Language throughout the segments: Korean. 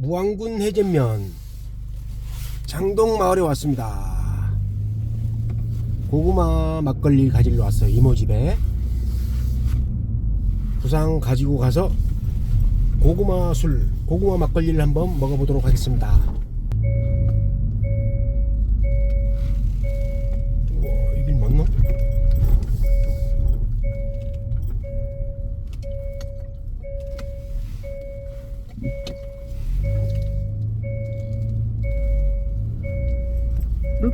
무안군 해전면 장동 마을에 왔습니다. 고구마 막걸리 가지러 왔어요. 이모 집에. 부상 가지고 가서 고구마 술, 고구마 막걸리를 한번 먹어보도록 하겠습니다.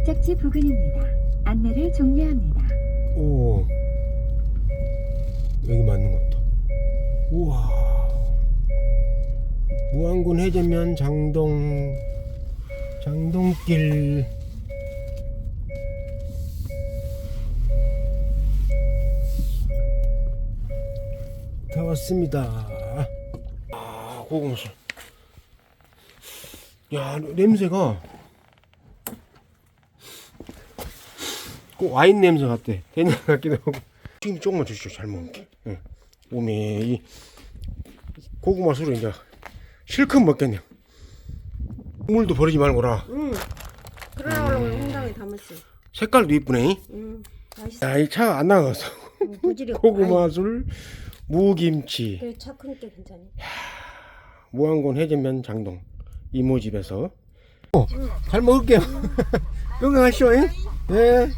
목적지 부근입니다. 안내를 종료합니다. 오 여기 맞는 것 같다 우와. 무안군 해전면 장동 장동길. 다 왔습니다. 아 고구마술 야 냄새가 꼭 와인 냄새 같대. 된장 같기도 하고. 튀김 조금만 주시죠. 잘 먹을게. 응. 오메 이 고구마 술을 이제 실컷 먹겠네. 물도 버리지 말고라. 응. 그러려고 홍당에 담았어. 색깔도 이쁘네. 응. 맛있어. 야, 이 차가 안 나가서. 응, 부지리. 고구마 술, 무김치, 그래 차큰 게 괜찮아. 무안군 해전면 장동 이모 집에서. 어, 잘 먹을게요. 건강하시오. 예. 네.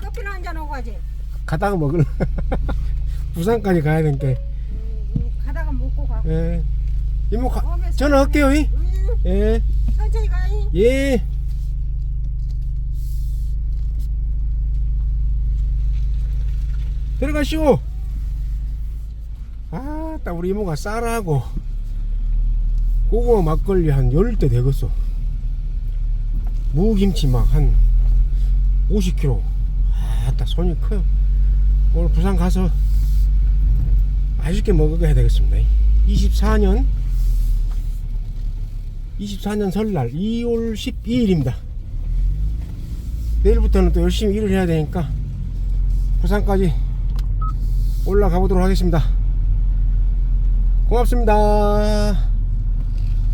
커피나 한잔 가지. 가다가 먹을. 부산까지 가야 되니까. 응, 가다가 먹고 가. 예. 이모 가, 다음에 전화 할게요. 이. 응, 예. 천천히 가. 이. 예. 들어가시오. 아, 딱 우리 이모가 쌀하고 고구마 막걸리 한열대 되겠어. 무김치 막 한 50kg. 아, 딱 손이 커요. 오늘 부산 가서 맛있게 먹게 해야 되겠습니다. 24년 24년 설날 2월 12일입니다. 내일부터는 또 열심히 일을 해야 되니까 부산까지 올라가 보도록 하겠습니다. 고맙습니다.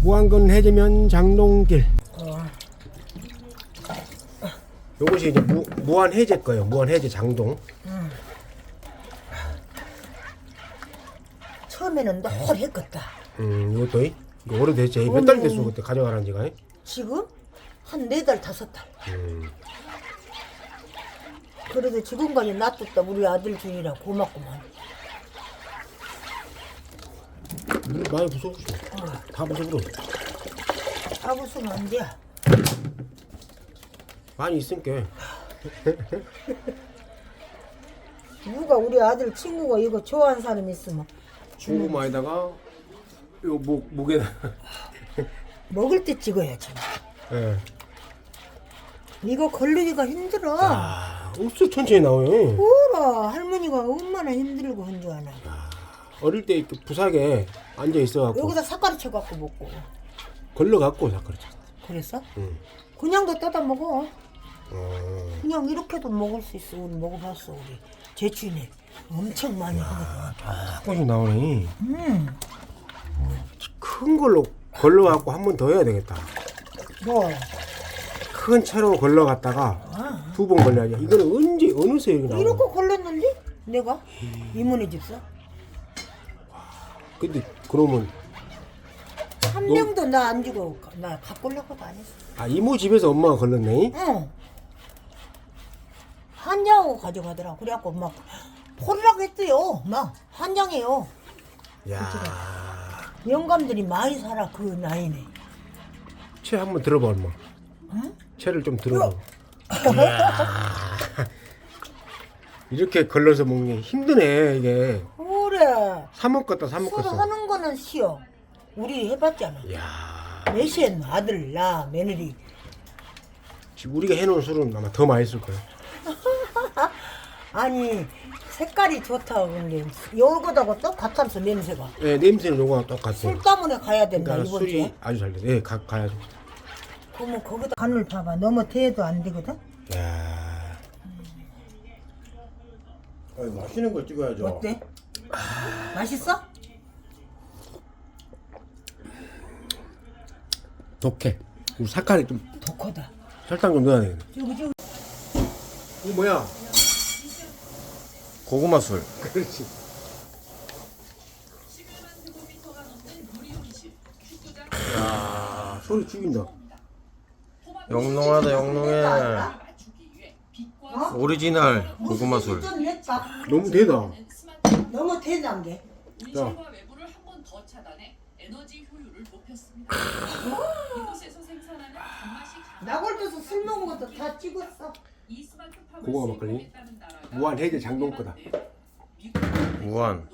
무안군 해제면 장동길. 요것이 이제 무, 무안 해제 거예요. 무안 해제 장동. 처음에는 너무 했겠다. 음, 이것도 이- 이거 오래됐지. 몇 달 됐어 그때 가져가란 지가. 지금 한 네 달 다섯 달. 음. 그래도 지금까지 놔뒀다 우리 아들 주이라 고맙구만. 물 많이 부숴주죠. 다 부숴버려. 아부수면 안 돼. 많이 있으니까. 누가 우리 아들 친구가 이거 좋아하는 사람 있으면 고구마에다가 요목 목에다. 먹을 때 찍어야지. 예. 이거 걸르기가 힘들어. 아, 옥수 천천히 나와요. 뭐라 할머니가 얼마나 힘들고 한 줄 아나. 어릴 때 이렇게 부삭에 앉아 있어갖고 여기다 삭가리 쳐갖고 먹고. 걸러 갖고 사카리 쳤어. 그랬어? 응. 그냥도 떠다 먹어. 어. 그냥 이렇게도 먹을 수 있어. 우리 먹어봤어 우리 제주인에 엄청 많이 하거든. 조금씩 나오네. 음. 큰 걸로 걸러갖고 한 번 더 해야 되겠다. 뭐? 큰 차로 걸러갔다가 아. 두번 걸려야지. 이거는 언제 어느 새 이렇게 나와? 이렇게 걸렸는데? 내가? 이모네 집사? 근데 그러면 한 너- 명도 나 안 주고 나 갖고 오려고도 안 했어. 아 이모 집에서 엄마가 걸렀네. 응. 한 장하고 가져가더라. 그래갖고 막 포르라고 했대요. 막한 장이에요. 야, 영감들이 많이 살아 그 나이네. 채 한번 들어봐 엄마. 응? 채를 좀 들어봐. 이야. 이렇게 걸러서 먹는 게 힘드네 이게. 그래. 사 먹겠다 사 먹겠어. 하는 거는 쉬워. 우리 해봤잖아. 이야. 몇이엔 아들 나 며느리. 지금 우리가 해놓은 술은 아마 더 맛있을 거야. 아니 색깔이 좋다 근데 요거다가 똑같아서 냄새가. 예, 냄새는 요거랑 똑같아. 술 때문에 가야 된다 그러니까 이번 술이 주에. 아주 잘 돼. 예, 가, 가야죠. 그러면 거기다 간을 봐봐. 너무 대도 안 되거든. 야. 아니, 맛있는 걸 찍어야죠. 어때? 맛있어? 독해. 그리고 색깔이 좀 독하다. 설탕 좀 넣어야 되겠네. 이거 뭐야? 고구마 술. 그렇지. 야 소리 죽인다. 영롱하다 영롱해. 오리지널 고구마 술. 너무 대다. 너무 대단 게. 자, 온실과 외부를 한번더 차단해 에너지 효율을 높였습니다. 이곳에서 생산하는 단맛이 강한 나골도서 술 먹은 것도 다 찍었어. 고구마 막걸리? 무한 해제 장동 거다. 무한.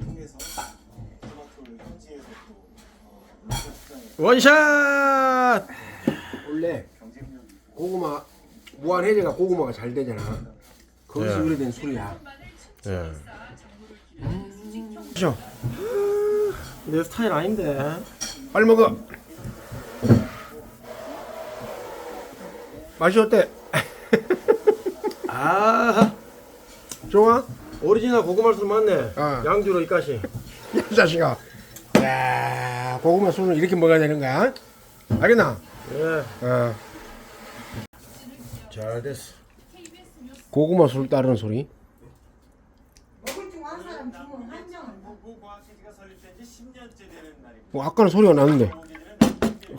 현지에서 또 어, 원샷. 원래 고구마 무한 해제가 고구마가 잘 되잖아. 거기서 예. 유래된 술이야. 예. 그죠? 내 스타일 아닌데. 빨리 먹어. 맛이 어때? 아 좋아? 오리지널 고구마 술 맞네. 어. 양주로 이까시. 이 자식아. 야, 고구마 술은 이렇게 먹어야 되는 거야? 알겠나? 예. 어. 잘 됐어. 고구마 술 따르는 소리. 먹을 줄 아는 사람 주면 한정한다. 고고과학기지가 설립된 지 10년째 되는 날입니다. 뭐 아까는 소리가 나는데.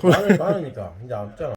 많으, 많으니까 이제 없잖아.